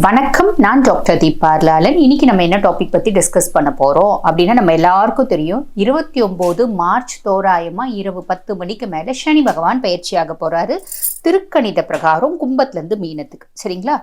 வணக்கம் நான் டாக்டர் தீபார்லாலன் இன்னைக்கு நம்ம என்ன டாபிக் பத்தி டிஸ்கஸ் பண்ண போறோம்? அப்படின்னா நம்ம எல்லாருக்கும் தெரியும் இருபத்தி ஒன்பது மார்ச் தோராயமா இரவு பத்து மணிக்கு மேல சனி பகவான் பயிற்சியாக போறாரு. திருக்கணித பிரகாரம் கும்பத்துல இருந்து மீனத்துக்கு. சரிங்களா?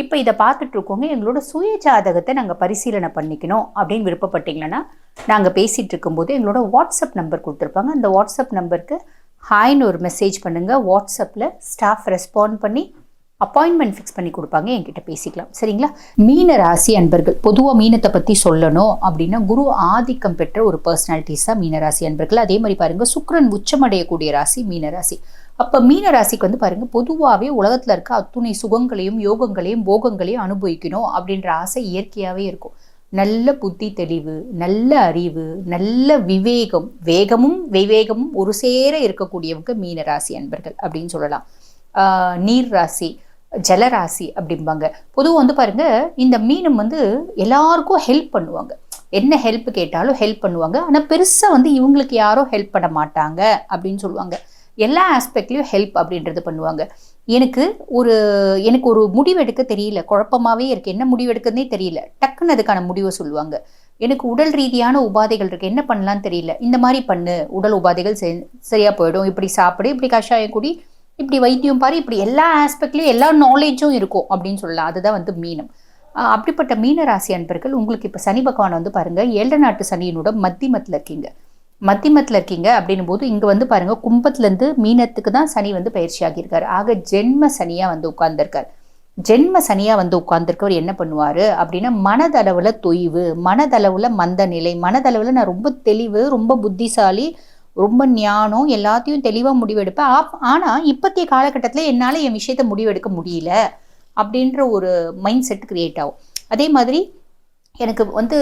இப்போ இதை பார்த்துட்டு இருக்கோங்க எங்களோட சுய ஜாதகத்தை நாங்கள் பரிசீலனை பண்ணிக்கணும் அப்படின்னு விருப்பப்பட்டீங்கன்னா நாங்கள் பேசிகிட்டு இருக்கும்போது எங்களோட வாட்ஸ்அப் நம்பர் கொடுத்துருப்பாங்க. அந்த வாட்ஸ்அப் நம்பருக்கு ஹாய்னு ஒரு மெசேஜ் பண்ணுங்கள் வாட்ஸ்அப்பில் ஸ்டாஃப் ரெஸ்பாண்ட் பண்ணி அப்பாயின்மெண்ட் ஃபிக்ஸ் பண்ணி கொடுப்பாங்க. என்கிட்ட பேசிக்கலாம். சரிங்களா? மீன ராசி அன்பர்கள் பொதுவாக மீனத்தை பற்றி சொல்லணும் அப்படின்னா குரு ஆதிக்கம் பெற்ற ஒரு பர்சனாலிட்டிஸாக மீன ராசி அன்பர்கள். அதே மாதிரி பாருங்கள் சுக்கரன் உச்சமடையக்கூடிய ராசி மீன ராசி. அப்போ மீன ராசிக்கு வந்து பாருங்கள் பொதுவாகவே உலகத்தில் இருக்க அத்துணை சுகங்களையும் யோகங்களையும் போகங்களையும் அனுபவிக்கணும் அப்படின்ற ஆசை இயற்கையாகவே இருக்கும். நல்ல புத்தி தெளிவு நல்ல அறிவு நல்ல விவேகம் வேகமும் விவேகமும் ஒரு சேர இருக்கக்கூடியவங்க மீன ராசி அன்பர்கள் அப்படின்னு சொல்லலாம். நீர் ராசி ஜலராசி அப்படிம்பாங்க. பொதுவாக வந்து பாருங்க இந்த மீனம் வந்து எல்லாருக்கும் ஹெல்ப் பண்ணுவாங்க. என்ன ஹெல்ப் கேட்டாலும் ஹெல்ப் பண்ணுவாங்க. ஆனால் பெருசாக வந்து இவங்களுக்கு யாரும் ஹெல்ப் பண்ண மாட்டாங்க அப்படின்னு சொல்லுவாங்க. எல்லா ஆஸ்பெக்ட்லேயும் ஹெல்ப் அப்படின்றது பண்ணுவாங்க. எனக்கு ஒரு எனக்கு ஒரு முடிவு எடுக்க தெரியல. குழப்பமாவே இருக்குது என்ன முடிவு தெரியல. டக்குன்னு அதுக்கான முடிவை சொல்லுவாங்க. எனக்கு உடல் ரீதியான உபாதைகள் இருக்குது என்ன பண்ணலான்னு தெரியல. இந்த மாதிரி பண்ணு. உடல் உபாதைகள் சரியாக போயிடும். இப்படி சாப்பிடு. இப்படி கஷாயம் குடி. இப்படி வைத்தியம் பாரு. இப்படி எல்லா ஆஸ்பெக்ட்லேயும் எல்லா நாலேஜும் இருக்கும் அப்படின்னு சொல்லலாம். அதுதான் வந்து மீனம். அப்படிப்பட்ட மீன ராசி அன்பர்கள் உங்களுக்கு இப்போ சனி பகவான் வந்து பாருங்கள் ஏழு நாட்டு சனியினோட மத்தியமத்தில் இருக்கீங்க. மத்திமத்தில் இருக்கீங்க அப்படின்னும் போது இங்கே வந்து பாருங்க கும்பத்துலேருந்து மீனத்துக்கு தான் சனி வந்து பயிற்சி ஆகியிருக்கார். ஆக ஜென்ம சனியாக வந்து உட்கார்ந்துருக்கார். ஜென்ம சனியாக வந்து உட்கார்ந்துருக்கவர் என்ன பண்ணுவார் அப்படின்னா மனதளவில் தொய்வு மனதளவில் மந்த நிலை மனதளவில் நான் ரொம்ப தெளிவு ரொம்ப புத்திசாலி ரொம்ப ஞானம் எல்லாத்தையும் தெளிவாக முடிவெடுப்பேன். ஆப்- ஆனால் இப்போத்திய காலகட்டத்தில் என்னால் என் விஷயத்த முடிவெடுக்க முடியல அப்படின்ற ஒரு மைண்ட் செட் கிரியேட் ஆகும். அதே மாதிரி எனக்கு வந்து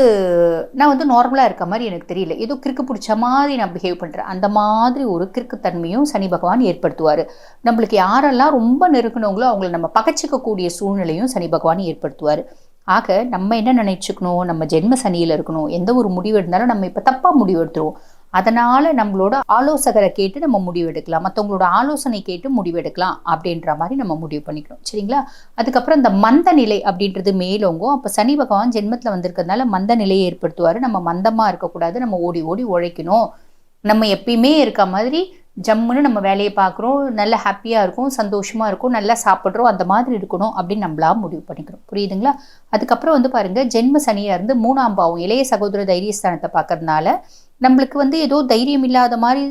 நான் வந்து நார்மலாக இருக்க மாதிரி எனக்கு தெரியல. ஏதோ கிறுக்கு பிடிச்ச மாதிரி நான் பிஹேவ் பண்ணுறேன் அந்த மாதிரி ஒரு கிறுக்குத்தன்மையும் சனி பகவான் ஏற்படுத்துவார். நம்மளுக்கு யாரெல்லாம் ரொம்ப நெருக்கணுங்களோ அவங்கள நம்ம பகச்சிக்கக்கூடிய சூழ்நிலையும் சனி பகவான் ஏற்படுத்துவார். ஆக நம்ம என்ன நினைச்சுக்கணும்? நம்ம ஜென்ம சனியில் இருக்கணும். எந்த ஒரு முடிவு இருந்தாலும் நம்ம இப்போ தப்பாக முடிவு எடுத்துருவோம். அதனால நம்மளோட ஆலோசகரை கேட்டு நம்ம முடிவு எடுக்கலாம் மற்றவங்களோட ஆலோசனை கேட்டு முடிவு எடுக்கலாம் அப்படின்ற மாதிரி நம்ம முடிவு பண்ணிக்கணும். சரிங்களா? அதுக்கப்புறம் இந்த மந்த நிலை அப்படின்றது மேலோங்கும். அப்போ சனி பகவான் ஜென்மத்தில் வந்திருக்கிறதுனால மந்த நிலையை ஏற்படுத்துவார். நம்ம மந்தமாக இருக்கக்கூடாது. நம்ம ஓடி ஓடி உழைக்கணும். நம்ம எப்பயுமே இருக்க மாதிரி ஜம்முன்னு நம்ம வேலையை பார்க்குறோம். நல்ல ஹாப்பியாக இருக்கும் சந்தோஷமாக இருக்கும் நல்லா சாப்பிட்றோம் அந்த மாதிரி இருக்கணும் அப்படின்னு நம்மளா முடிவு பண்ணிக்கிறோம். புரியுதுங்களா? அதுக்கப்புறம் வந்து பாருங்க ஜென்ம சனியாக இருந்து மூணாம் பாவம் இளைய சகோதர தைரியஸ்தானத்தை பார்க்கறதுனால நம்மளுக்கு வந்து ஏதோ தைரியம் இல்லாத மாதிரி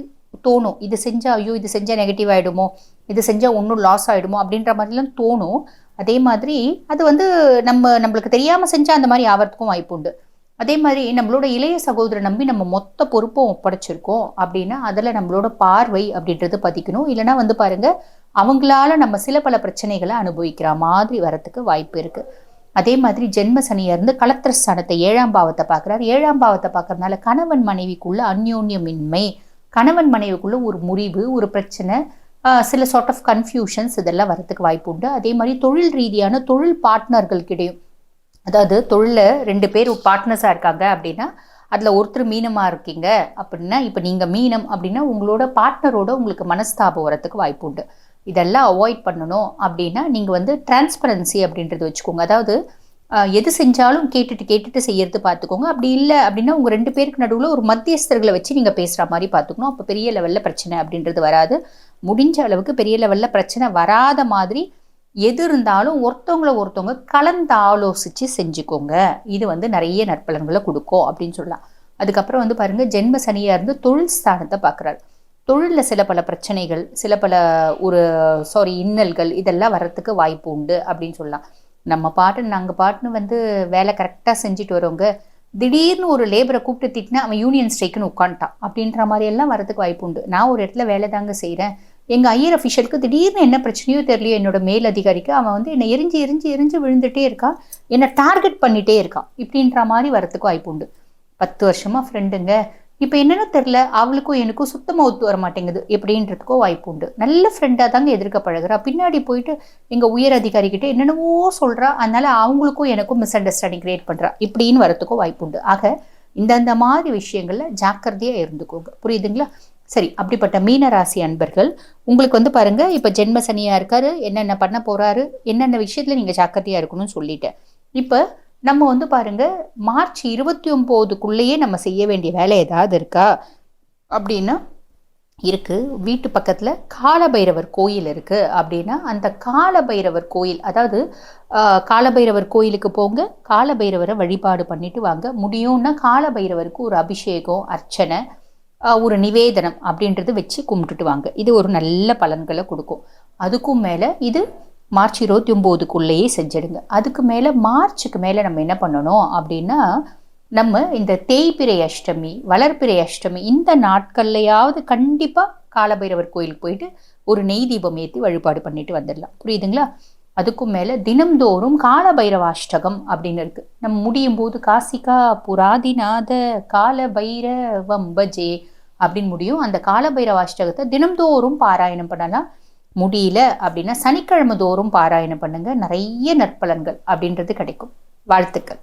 தோணும். இது செஞ்சால் ஐயோ இது செஞ்சால் நெகட்டிவ் ஆகிடுமோ இது செஞ்சால் ஒன்றும் லாஸ் ஆகிடுமோ அப்படின்ற மாதிரிலாம் தோணும். அதே மாதிரி அது வந்து நம்ம நம்மளுக்கு தெரியாமல் செஞ்சால் அந்த மாதிரி ஆகிறதுக்கும் வாய்ப்பு உண்டு. அதே மாதிரி நம்மளோட இளைய சகோதரை நம்பி நம்ம மொத்த பொறுப்பும் ஒப்படைச்சிருக்கோம் அப்படின்னா அதில் நம்மளோட பார்வை அப்படின்றது பதிக்கணும். இல்லைன்னா வந்து பாருங்க அவங்களால நம்ம சில பல பிரச்சனைகளை அனுபவிக்கிற மாதிரி வரத்துக்கு வாய்ப்பு இருக்குது அதே மாதிரி ஜென்ம சனியாக இருந்து கலத்திரஸ்தானத்தை ஏழாம் பாவத்தை பார்க்குறாரு. ஏழாம் பாவத்தை பார்க்கறதுனால கணவன் மனைவிக்குள்ள அந்யோன்யமின்மை கணவன் மனைவிக்குள்ள ஒரு முறிவு ஒரு பிரச்சனை சில சார்ட் ஆஃப் கன்ஃபியூஷன்ஸ் இதெல்லாம் வரத்துக்கு வாய்ப்பு உண்டு. அதே மாதிரி தொழில் ரீதியான தொழில் பார்ட்னர்களுக்கிடையும் அதாவது தொழிலில் ரெண்டு பேர் பார்ட்னர்ஸாக இருக்காங்க அப்படின்னா அதில் ஒருத்தர் மீனமாக இருக்கீங்க அப்படின்னா இப்போ நீங்கள் மீனம் அப்படின்னா உங்களோட பார்ட்னரோட உங்களுக்கு மனஸ்தாபம் வரத்துக்கு வாய்ப்பு உண்டு. இதெல்லாம் அவாய்ட் பண்ணணும் அப்படின்னா நீங்கள் வந்து டிரான்ஸ்பரன்சி அப்படின்றது வச்சுக்கோங்க. அதாவது எது செஞ்சாலும் கேட்டுட்டு கேட்டுட்டு செய்யறது பார்த்துக்கோங்க அப்படி இல்லை அப்படின்னா உங்கள் ரெண்டு பேருக்கு நடுவில் ஒரு மத்தியஸ்தர்களை வச்சு நீங்கள் பேசுகிற மாதிரி பார்த்துக்கணும் அப்போ பெரிய லெவலில் பிரச்சனை அப்படின்றது வராது. முடிஞ்ச அளவுக்கு பெரிய லெவலில் பிரச்சனை வராத மாதிரி எது இருந்தாலும் ஒருத்தவங்கள ஒருத்தவங்க கலந்து ஆலோசித்து செஞ்சுக்கோங்க. இது வந்து நிறைய நற்பலன்களை கொடுக்கும் அப்படின்னு சொல்லலாம். அதுக்கப்புறம் வந்து பாருங்கள் ஜென்ம சனியாக இருந்து தொழில் ஸ்தானத்தை பார்க்குறாரு. தொழிலில் சில பல பிரச்சனைகள் சில பல ஒரு சாரி இன்னல்கள் இதெல்லாம் வர்றதுக்கு வாய்ப்பு உண்டு அப்படின்னு சொல்லலாம். நம்ம பாட்டு நாங்கள் பாட்டுன்னு வந்து வேலை கரெக்டாக செஞ்சுட்டு வரவங்க திடீர்னு ஒரு லேபரை கூப்பிட்டு திட்டினா அவன் யூனியன் ஸ்ட்ரைக்குன்னு உட்காந்துட்டான் அப்படின்ற மாதிரி எல்லாம் வரதுக்கு வாய்ப்பு உண்டு. நான் ஒரு இடத்துல வேலை தாங்க செய்கிறேன் எங்கள் ஐயர் அஃபிஷியலுக்கு திடீர்னு என்ன பிரச்சனையோ தெரியலையோ என்னோட மேல் அதிகாரிக்கு அவன் வந்து என்னை எரிஞ்சு எரிஞ்சு எரிஞ்சு விழுந்துட்டே இருக்கான். என்னை டார்கெட் பண்ணிட்டே இருக்கான். இப்படின்ற மாதிரி வரத்துக்கு வாய்ப்பு உண்டு. பத்து வருஷமாக ஃப்ரெண்டுங்க இப்போ என்னென்ன தெரில அவளுக்கும் எனக்கும் சுத்தமாக ஒத்து வர மாட்டேங்குது. எப்படின்றதுக்கோ வாய்ப்பு உண்டு. நல்ல ஃப்ரெண்டாக தாங்க எதிர்க்க பழகுறா பின்னாடி போயிட்டு எங்கள் உயர் அதிகாரிக்கிட்ட என்னென்னவோ சொல்கிறா அதனால அவங்களுக்கும் எனக்கும் மிஸ் அண்டர்ஸ்டாண்டிங் கிரியேட் பண்ணுறா இப்படின்னு வரத்துக்கோ வாய்ப்பு உண்டு. ஆக இந்தந்த மாதிரி விஷயங்களில் ஜாக்கிரதையாக இருந்துக்கோங்க. புரியுதுங்களா? சரி அப்படிப்பட்ட மீன ராசி அன்பர்கள் உங்களுக்கு வந்து பாருங்க இப்போ ஜென்ம சனியாக இருக்காரு என்னென்ன பண்ண போகிறாரு என்னென்ன விஷயத்தில் நீங்கள் ஜாக்கிரதையாக இருக்கணும்னு சொல்லிட்டேன். இப்போ நம்ம வந்து பாருங்க மார்ச் இருபத்தி ஒம்போதுக்குள்ளேயே நம்ம செய்ய வேண்டிய வேலை ஏதாவது இருக்கா? அப்படின்னா இருக்கு. வீட்டு பக்கத்தில் காலபைரவர் கோயில் இருக்கு. அப்படின்னா அந்த காலபைரவர் கோயில் அதாவது காலபைரவர் கோயிலுக்கு போங்க காலபைரவரை வழிபாடு பண்ணிட்டு வாங்க. முடியும்னா காலபைரவருக்கு ஒரு அபிஷேகம் அர்ச்சனை ஒரு நிவேதனம் அப்படின்றது வச்சு கும்பிட்டுட்டு வாங்க. இது ஒரு நல்ல பலன்களை கொடுக்கும். அதுக்கும் மேலே இது மார்ச் இருபத்தி ஒம்போதுக்குள்ளேயே செஞ்சிடுங்க. அதுக்கு மேலே மார்ச்சுக்கு மேலே நம்ம என்ன பண்ணணும் அப்படின்னா நம்ம இந்த தேய்பிரை அஷ்டமி வளர்பிறை அஷ்டமி இந்த நாட்கள்லையாவது கண்டிப்பாக காலபைரவர் கோயிலுக்கு போயிட்டு ஒரு நெய் தீபம் ஏற்றி வழிபாடு பண்ணிட்டு வந்துடலாம். புரியுதுங்களா? அதுக்கும் மேலே தினம்தோறும் காலபைரவாஷ்டகம் அப்படின்னு இருக்குது நம்ம முடியும் போது காசிகா புராதிநாத காலபைரவம் பஜே அப்படின்னு முடியும். அந்த காலபைரவாஷ்டகத்தை தினம்தோறும் பாராயணம் பண்ணலாம். முடியல அப்படின்னா சனிக்கிழமை தோறும் பாராயணம் பண்ணுங்க. நிறைய நற்பலன்கள் அப்படின்றது கிடைக்கும். வாழ்த்துக்கள்.